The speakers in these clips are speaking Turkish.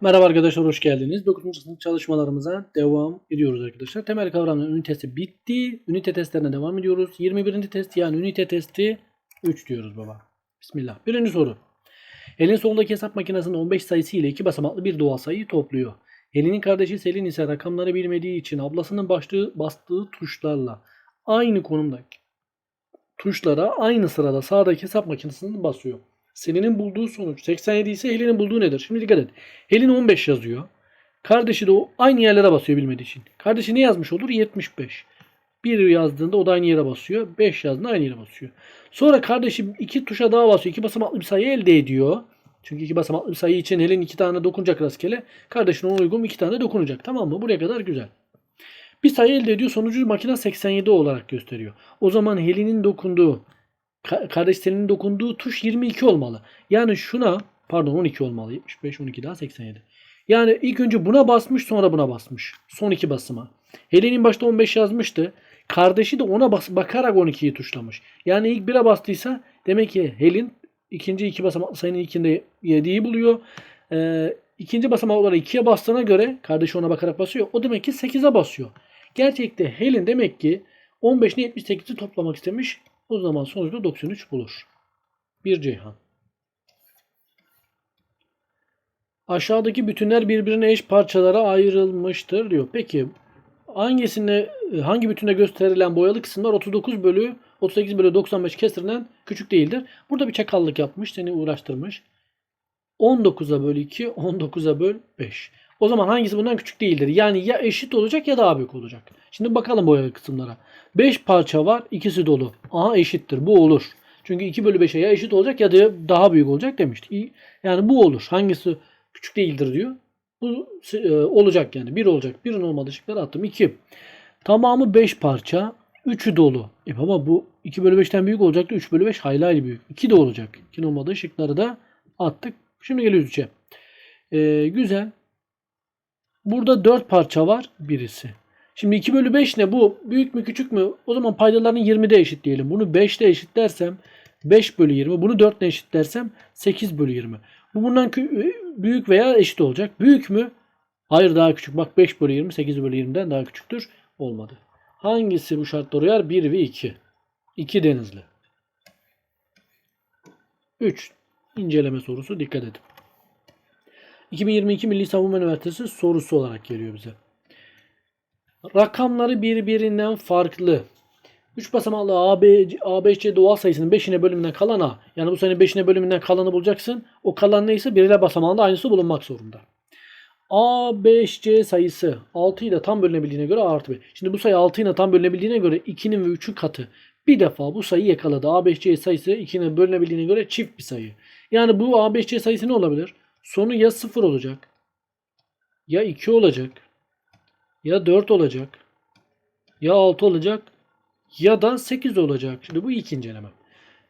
Merhaba arkadaşlar hoş geldiniz. 9. sınıf çalışmalarımıza devam ediyoruz arkadaşlar. Temel kavramların ünitesi bitti. Ünite testlerine devam ediyoruz. 21. test yani ünite testi 3 diyoruz baba. Bismillah. Birinci soru. Elin solundaki hesap makinesinde 15 sayısı ile iki basamaklı bir doğal sayıyı topluyor. Helin'in kardeşi Selin ise rakamları bilmediği için ablasının başlığı bastığı tuşlarla aynı konumdaki tuşlara aynı sırada sağdaki hesap makinesini basıyor. Selin'in bulduğu sonuç 87 ise Helin'in bulduğu nedir? Şimdi dikkat et. Helin 15 yazıyor. Kardeşi de o aynı yerlere basıyor bilmediği için. Kardeşi ne yazmış olur? 75. 1 yazdığında o da aynı yere basıyor. 5 yazdığında aynı yere basıyor. Sonra kardeşim iki tuşa daha basıyor. İki basamaklı bir sayı elde ediyor. Çünkü iki basamaklı bir sayı için Helin iki tane dokunacak rastgele. Kardeşin ona uygun iki tane dokunacak. Tamam mı? Buraya kadar güzel. Bir sayı elde ediyor. Sonucu makine 87 olarak gösteriyor. O zaman Helin'in dokunduğu ka- kardeş Selin'in dokunduğu tuş 22 olmalı. Yani şuna pardon 12 olmalı. 75 12 daha 87. Yani ilk önce buna basmış sonra buna basmış. Son iki basıma. Helen'in başta 15 yazmıştı. Kardeşi de ona bas bakarak 12'yi tuşlamış. Yani ilk 1'e bastıysa demek ki Helen ikinci iki basamaklı sayının ilkinde 7'yi buluyor. Ee, ikinci basamak olarak 2'ye bastığına göre kardeşi ona bakarak basıyor. O demek ki 8'e basıyor. Gerçekte Helen demek ki 15 ile 78'i toplamak istemiş. O zaman sonuçta 93 bulur. Bir Ceyhan. Aşağıdaki bütünler birbirine eş parçalara ayrılmıştır diyor. Peki hangisinde hangi bütünde gösterilen boyalı kısımlar 39 bölü 38 bölü 95 kesirinden küçük değildir? Burada bir çakallık yapmış, seni uğraştırmış. 19'a böl 2, 19'a böl 5. O zaman hangisi bundan küçük değildir? Yani ya eşit olacak ya daha büyük olacak. Şimdi bakalım boyalı kısımlara. 5 parça var, ikisi dolu. Aha eşittir. Bu olur. Çünkü 2 bölü 5'e ya eşit olacak ya da daha büyük olacak demiştik. Yani bu olur. Hangisi küçük değildir diyor. Bu e, olacak yani. 1 olacak. 1'in olmadığı şıkları attım. 2. Tamamı 5 parça. 3'ü dolu. E baba bu 2 bölü 5'ten büyük olacaktı. 3 bölü 5 hayli hayli büyük. 2 de olacak. 2'nin olmadığı şıkları da attık. Şimdi geliyoruz 3'e. Ee, güzel. Burada 4 parça var. Birisi. Şimdi 2 bölü 5 ne? Bu büyük mü küçük mü? O zaman paydalarını 20'de eşitleyelim. Bunu 5'te eşitlersem 5 bölü 20. Bunu 4 ile eşitlersem 8 bölü 20. Bu bundan kü- büyük veya eşit olacak. Büyük mü? Hayır daha küçük. Bak 5 bölü 20 8 bölü 20'den daha küçüktür. Olmadı. Hangisi bu şartlara uyar? 1 ve 2. 2 denizli. 3. İnceleme sorusu. Dikkat edin. 2022 Milli Savunma Üniversitesi sorusu olarak geliyor bize. Rakamları birbirinden farklı. 3 basamaklı AB, ABC doğal sayısının 5'ine bölümünden kalan. Yani bu sayının 5'ine bölümünden kalanı bulacaksın. O kalan neyse birler basamağında aynısı bulunmak zorunda. A, 5, C sayısı 6 ile tam bölünebildiğine göre artı B. Şimdi bu sayı 6 ile tam bölünebildiğine göre 2'nin ve 3'ün katı. Bir defa bu sayı yakaladı. A, 5, C sayısı 2'nin bölünebildiğine göre çift bir sayı. Yani bu A, 5, C sayısı ne olabilir? Sonu ya 0 olacak. Ya 2 olacak. Ya 4 olacak. Ya 6 olacak. Ya da 8 olacak. Şimdi bu ilk inceleme.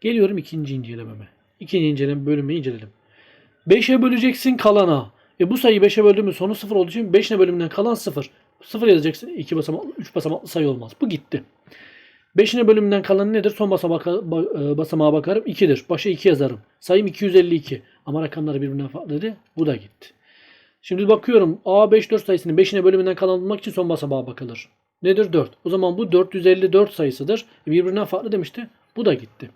Geliyorum ikinci incelememe. İkinci inceleme bölümü inceledim. 5'e böleceksin kalana. E bu sayıyı 5'e böldün mü sonu 0 olduğu için 5'ine bölümünden kalan 0. 0 yazacaksın. 2 basamaklı, 3 basamaklı sayı olmaz. Bu gitti. 5'ine bölümünden kalan nedir? Son basamağa, ba- e, basamağa bakarım. 2'dir. Başa 2 yazarım. Sayım 252. Ama rakamları birbirinden farklıydı. Bu da gitti. Şimdi bakıyorum A 5 4 sayısının 5'ine bölümünden kalan bulmak için son basamağa bakılır. Nedir 4? O zaman bu 454 sayısıdır. E, birbirinden farklı demişti. Bu da gitti.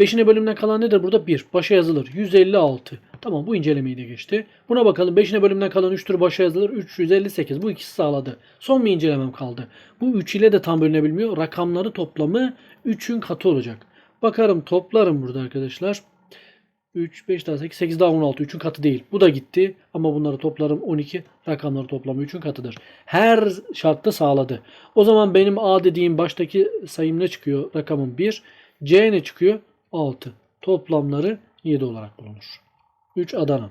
5'ine bölümünden kalan nedir? Burada 1. Başa yazılır. 156. Tamam bu incelemeyi de geçti. Buna bakalım. 5'ine bölümünden kalan 3'tür. Başa yazılır. 358. Bu ikisi sağladı. Son bir incelemem kaldı. Bu 3 ile de tam bölünebilmiyor. Rakamları toplamı 3'ün katı olacak. Bakarım toplarım burada arkadaşlar. 3, 5 daha 8, 8 daha 16. 3'ün katı değil. Bu da gitti. Ama bunları toplarım 12. Rakamları toplamı 3'ün katıdır. Her şartta sağladı. O zaman benim A dediğim baştaki sayım ne çıkıyor? Rakamım 1. C ne çıkıyor? 6. Toplamları 7 olarak bulunur. 3 Adana.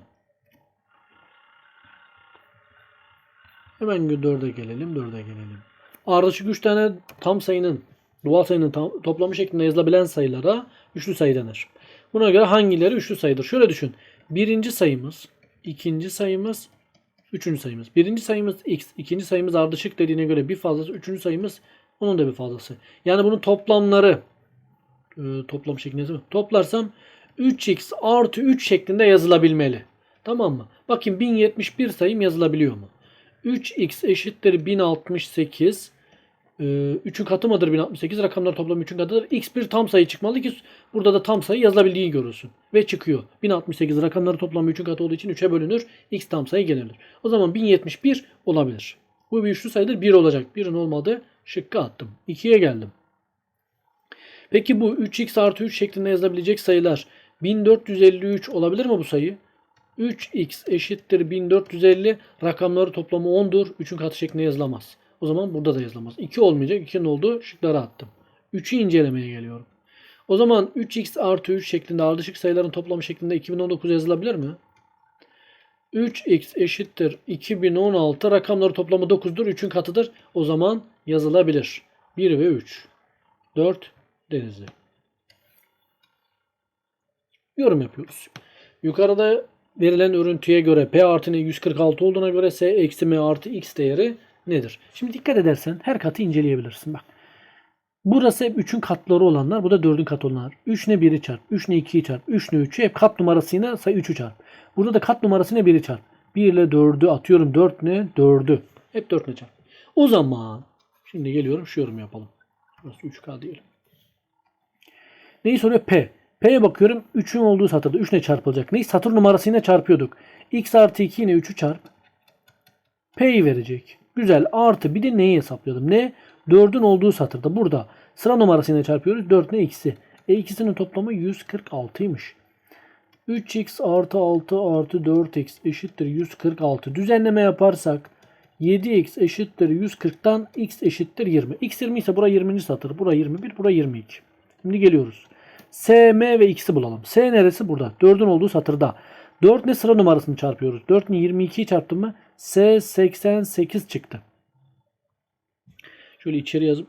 Hemen 4'e gelelim. 4'e gelelim. Ardışık 3 tane tam sayının doğal sayının tam, toplamı şeklinde yazılabilen sayılara üçlü sayı denir. Buna göre hangileri üçlü sayıdır? Şöyle düşün. Birinci sayımız, ikinci sayımız, üçüncü sayımız. Birinci sayımız x, ikinci sayımız ardışık dediğine göre bir fazlası, üçüncü sayımız onun da bir fazlası. Yani bunun toplamları e, toplam şeklinde. Toplarsam 3x artı 3 şeklinde yazılabilmeli. Tamam mı? Bakayım 1071 sayım yazılabiliyor mu? 3x eşittir 1068. Ee, 3'ün katı mıdır 1068? Rakamlar toplamı 3'ün katıdır. x bir tam sayı çıkmalı ki burada da tam sayı yazılabildiğini görürsün. Ve çıkıyor. 1068 rakamları toplamı 3'ün katı olduğu için 3'e bölünür. x tam sayı gelir. O zaman 1071 olabilir. Bu bir üçlü sayıdır. 1 olacak. 1'in olmadı. Şıkkı attım. 2'ye geldim. Peki bu 3x artı 3 şeklinde yazılabilecek sayılar 1453 olabilir mi bu sayı? 3x eşittir 1450 rakamları toplamı 10'dur. 3'ün katı şeklinde yazılamaz. O zaman burada da yazılamaz. 2 olmayacak. 2'nin olduğu şıkları attım. 3'ü incelemeye geliyorum. O zaman 3x artı 3 şeklinde ardışık sayıların toplamı şeklinde 2019 yazılabilir mi? 3x eşittir 2016 rakamları toplamı 9'dur. 3'ün katıdır. O zaman yazılabilir. 1 ve 3. 4 denizli. Yorum yapıyoruz. Yukarıda verilen örüntüye göre P artı N 146 olduğuna göre S eksi M artı X değeri nedir? Şimdi dikkat edersen her katı inceleyebilirsin. Bak. Burası hep 3'ün katları olanlar. Bu da 4'ün katı olanlar. 3 ne 1'i çarp. 3 ne 2'yi çarp. 3 ne 3'ü hep kat numarasıyla sayı 3'ü çarp. Burada da kat numarasıyla 1'i çarp. 1 ile 4'ü atıyorum. 4 ne? 4'ü. Hep 4 ne çarp. O zaman şimdi geliyorum şu yorum yapalım. Burası 3K diyelim. Neyi soruyor? P. P'ye bakıyorum. 3'ün olduğu satırda 3 ne çarpılacak? Neyi? Satır numarasıyla çarpıyorduk. X artı 2 yine 3'ü çarp. P'yi verecek. Güzel. Artı bir de neyi hesaplayalım? Ne? 4'ün olduğu satırda. Burada sıra numarasıyla çarpıyoruz. 4 ne? X'i. E ikisinin toplamı 146'ymış. 3x artı 6 artı 4x eşittir 146. Düzenleme yaparsak 7x eşittir 140'tan x eşittir 20. x 20 ise bura 20. satır. Bura 21. Bura 22. Şimdi geliyoruz. S, M ve X'i bulalım. S neresi? Burada. 4'ün olduğu satırda. 4 ne sıra numarasını çarpıyoruz. 4 ne 22'yi çarptım mı? S 88 çıktı. Şöyle içeri yazıp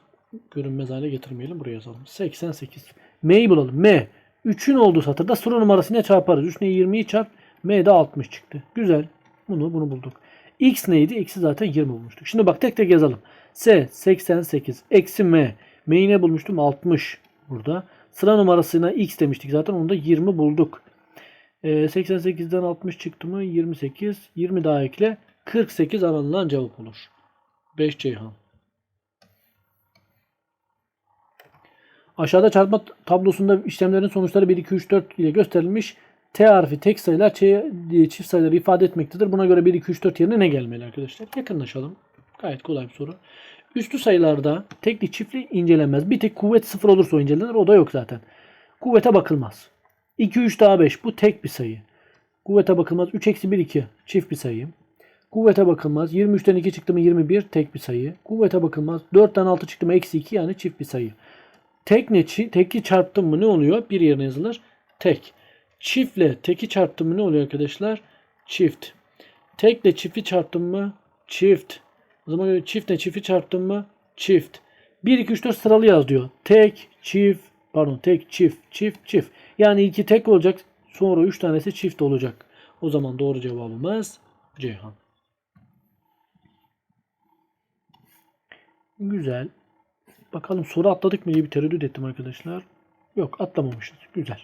görünmez hale getirmeyelim. Buraya yazalım. 88. M'yi bulalım. M. 3'ün olduğu satırda sıra numarasıyla çarparız. 3 ne 20'yi çarp. M de 60 çıktı. Güzel. Bunu bunu bulduk. X neydi? X'i zaten 20 bulmuştuk. Şimdi bak tek tek yazalım. S 88 eksi M. M'yi ne bulmuştum? 60 burada. Sıra numarasına X demiştik zaten. Onu da 20 bulduk. Ee, 88'den 60 çıktı mı? 28. 20 daha ekle. 48 aranılan cevap olur. 5 Ceyhan. Aşağıda çarpma tablosunda işlemlerin sonuçları 1, 2, 3, 4 ile gösterilmiş. T harfi tek sayılar, Ç çift sayıları ifade etmektedir. Buna göre 1, 2, 3, 4 yerine ne gelmeli arkadaşlar? Yakınlaşalım. Gayet kolay bir soru. Üstü sayılarda tekli çiftli incelenmez. Bir tek kuvvet sıfır olursa incelenir. O da yok zaten. Kuvvete bakılmaz. 2, 3 daha 5. Bu tek bir sayı. Kuvvete bakılmaz. 3 eksi 1, 2. Çift bir sayı. Kuvvete bakılmaz. 23'ten 2 çıktı mı 21. Tek bir sayı. Kuvvete bakılmaz. 4'ten 6 çıktı mı eksi 2 yani çift bir sayı. Tek ne? Teki çarptım mı ne oluyor? Bir yerine yazılır. Tek. Çiftle teki çarptım mı ne oluyor arkadaşlar? Çift. Tekle çifti çarptım mı? Çift. O zaman göre çiftle çifti çarptım mı? Çift. 1, 2, 3, 4 sıralı yaz diyor. Tek, çift, pardon tek, çift, çift, çift. Yani iki tek olacak. Sonra 3 tanesi çift olacak. O zaman doğru cevabımız Ceyhan. Güzel. Bakalım soru atladık mı diye bir tereddüt ettim arkadaşlar. Yok atlamamışız. Güzel.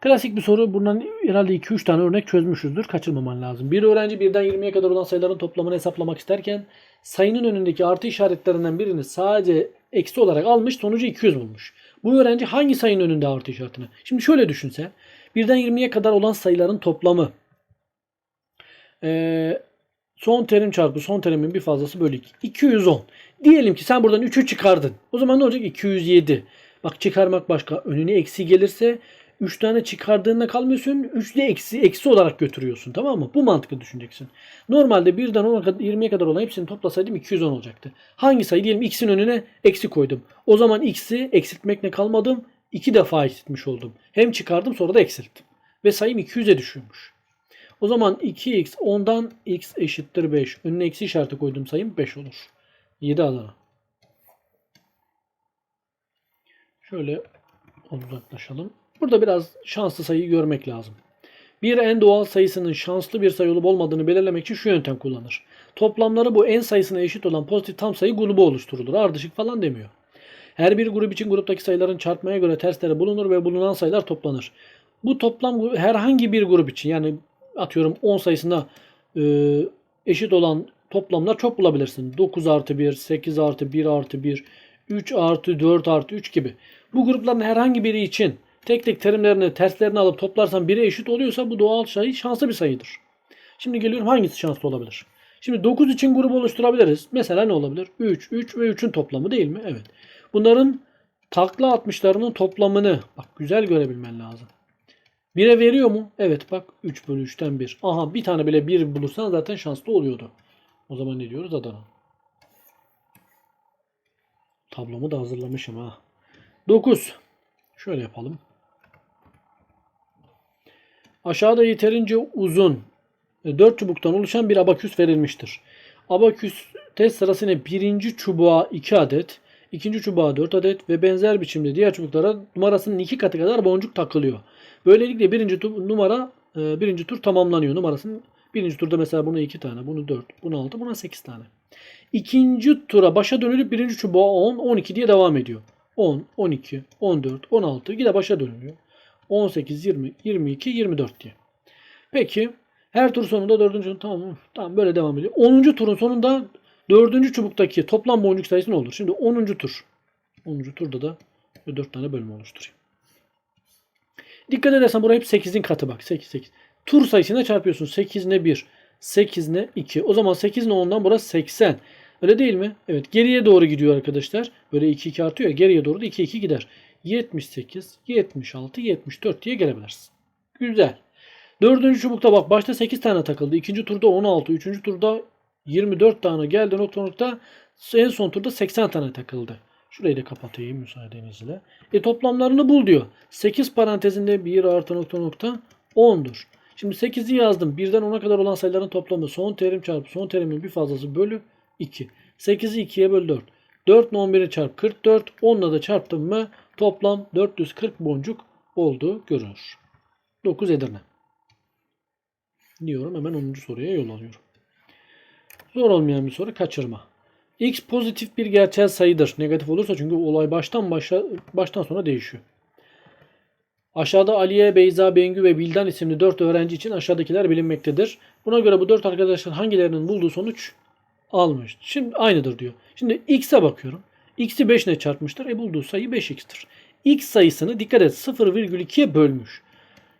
Klasik bir soru. Bundan herhalde 2-3 tane örnek çözmüşüzdür. Kaçırmaman lazım. Bir öğrenci birden 20'ye kadar olan sayıların toplamını hesaplamak isterken sayının önündeki artı işaretlerinden birini sadece eksi olarak almış sonucu 200 bulmuş. Bu öğrenci hangi sayının önünde artı işaretini? Şimdi şöyle düşünse. Birden 20'ye kadar olan sayıların toplamı. Ee, son terim çarpı son terimin bir fazlası bölü 2. 210. Diyelim ki sen buradan 3'ü çıkardın. O zaman ne olacak? 207. Bak çıkarmak başka. Önüne eksi gelirse 3 tane çıkardığında kalmıyorsun. 3 de eksi, eksi olarak götürüyorsun. Tamam mı? Bu mantıklı düşüneceksin. Normalde birden 10'a kadar 20'ye kadar olan hepsini toplasaydım 210 olacaktı. Hangi sayı? Diyelim x'in önüne eksi koydum. O zaman x'i eksiltmekle kalmadım. 2 defa eksiltmiş oldum. Hem çıkardım sonra da eksilttim. Ve sayım 200'e düşüyormuş. O zaman 2x 10'dan x eşittir 5. Önüne eksi işareti koydum sayım 5 olur. 7 Adana. Şöyle uzaklaşalım. Burada biraz şanslı sayıyı görmek lazım. Bir en doğal sayısının şanslı bir sayı olup olmadığını belirlemek için şu yöntem kullanır. Toplamları bu en sayısına eşit olan pozitif tam sayı grubu oluşturulur. Ardışık falan demiyor. Her bir grup için gruptaki sayıların çarpmaya göre tersleri bulunur ve bulunan sayılar toplanır. Bu toplam herhangi bir grup için yani atıyorum 10 sayısında e, eşit olan toplamlar çok bulabilirsin. 9 artı 1, 8 artı 1 artı 1, 3 artı 4 artı 3 gibi. Bu grupların herhangi biri için tek tek terimlerini terslerini alıp toplarsan biri eşit oluyorsa bu doğal sayı şanslı bir sayıdır. Şimdi geliyorum hangisi şanslı olabilir? Şimdi 9 için grup oluşturabiliriz. Mesela ne olabilir? 3, 3 ve 3'ün toplamı değil mi? Evet. Bunların takla atmışlarının toplamını bak güzel görebilmen lazım. 1'e veriyor mu? Evet bak 3 bölü 3'ten 1. Aha bir tane bile 1 bulursan zaten şanslı oluyordu. O zaman ne diyoruz Adana? Tablomu da hazırlamışım ha. 9. Şöyle yapalım. Aşağıda yeterince uzun 4 çubuktan oluşan bir abaküs verilmiştir. Abaküs test sırasında birinci çubuğa 2 adet, ikinci çubuğa 4 adet ve benzer biçimde diğer çubuklara numarasının 2 katı kadar boncuk takılıyor. Böylelikle birinci tu- numara e, birinci tur tamamlanıyor. Numarasının birinci turda mesela buna 2 tane, bunu 4, bunu 6, buna 8 tane. İkinci tura başa dönülüp birinci çubuğa 10, 12 diye devam ediyor. 10, 12, 14, 16 yine başa dönülüyor. 18, 20, 22, 24 diye. Peki her tur sonunda dördüncü tamam mı? Tamam böyle devam ediyor. 10. turun sonunda dördüncü çubuktaki toplam boncuk sayısı ne olur? Şimdi 10. tur. 10. turda da 4 tane bölüm oluşturayım. Dikkat edersen buraya hep 8'in katı bak. 8 8. Tur sayısına çarpıyorsun. 8 ne 1, 8 ne 2. O zaman 8 ne 10'dan burası 80. Öyle değil mi? Evet geriye doğru gidiyor arkadaşlar. Böyle 2 2 artıyor ya geriye doğru da 2 2 gider. 78, 76, 74 diye gelebilirsin. Güzel. Dördüncü çubukta bak başta 8 tane takıldı. İkinci turda 16. Üçüncü turda 24 tane geldi nokta nokta. En son turda 80 tane takıldı. Şurayı da kapatayım müsaadenizle. E toplamlarını bul diyor. 8 parantezinde 1 artı nokta nokta 10'dur. Şimdi 8'i yazdım. 1'den 10'a kadar olan sayıların toplamı son terim çarpı son terimin bir fazlası bölü 2. 8'i 2'ye böl 4. 4 ile 11'i çarp 44. 10'la da çarptım mı toplam 440 boncuk olduğu görünür. 9 Edirne diyorum. Hemen 10. soruya yol alıyorum. Zor olmayan bir soru kaçırma. X pozitif bir gerçel sayıdır. Negatif olursa çünkü olay baştan başa, baştan sona değişiyor. Aşağıda Aliye, Beyza, Bengü ve Bildan isimli 4 öğrenci için aşağıdakiler bilinmektedir. Buna göre bu 4 arkadaşın hangilerinin bulduğu sonuç almış. Şimdi aynıdır diyor. Şimdi x'e bakıyorum. x'i 5 ile çarpmıştır. E bulduğu sayı 5x'tir. x sayısını dikkat et 0,2'ye bölmüş.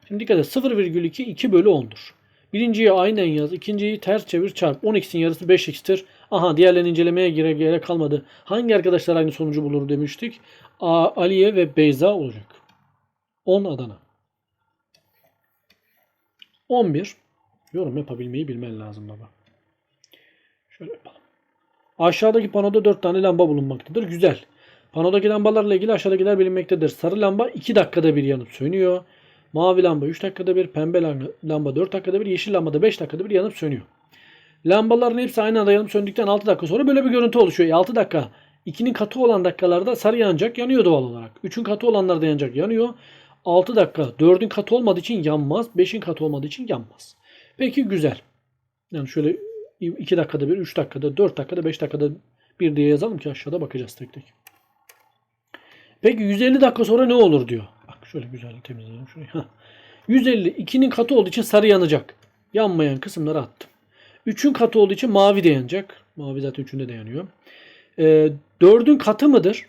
Şimdi dikkat et 0,2 2 bölü 10'dur. Birinciyi aynen yaz. ikinciyi ters çevir çarp. 10x'in yarısı 5x'tir. Aha diğerlerini incelemeye gerek, gerek kalmadı. Hangi arkadaşlar aynı sonucu bulur demiştik. A, Aliye ve Beyza olacak. 10 Adana. 11. Yorum yapabilmeyi bilmen lazım baba. Şöyle yapalım. Aşağıdaki panoda 4 tane lamba bulunmaktadır. Güzel. Panodaki lambalarla ilgili aşağıdakiler bilinmektedir. Sarı lamba 2 dakikada bir yanıp sönüyor. Mavi lamba 3 dakikada bir, pembe lamba 4 dakikada bir, yeşil lamba da 5 dakikada bir yanıp sönüyor. Lambaların hepsi aynı anda yanıp söndükten 6 dakika sonra böyle bir görüntü oluşuyor. E 6 dakika 2'nin katı olan dakikalarda sarı yanacak yanıyor doğal olarak. 3'ün katı olanlarda yanacak yanıyor. 6 dakika 4'ün katı olmadığı için yanmaz. 5'in katı olmadığı için yanmaz. Peki güzel. Yani şöyle 2 dakikada bir, 3 dakikada, 4 dakikada, 5 dakikada bir diye yazalım ki aşağıda bakacağız tek tek. Peki 150 dakika sonra ne olur diyor. Şöyle güzel temizleyelim şurayı. Heh. 150 2'nin katı olduğu için sarı yanacak. Yanmayan kısımları attım. 3'ün katı olduğu için mavi de yanacak. Mavi zaten 3'ünde de yanıyor. Ee, 4'ün katı mıdır?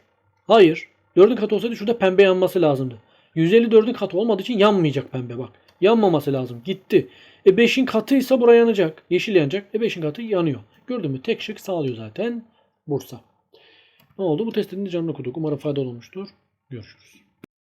Hayır. 4'ün katı olsaydı şurada pembe yanması lazımdı. 154'ün katı olmadığı için yanmayacak pembe bak. Yanmaması lazım. Gitti. E 5'in katıysa buraya yanacak. Yeşil yanacak. E 5'in katı yanıyor. Gördün mü? Tek şık sağlıyor zaten. Bursa. Ne oldu? Bu testinin canını okuduk. Umarım faydalı olmuştur. Görüşürüz.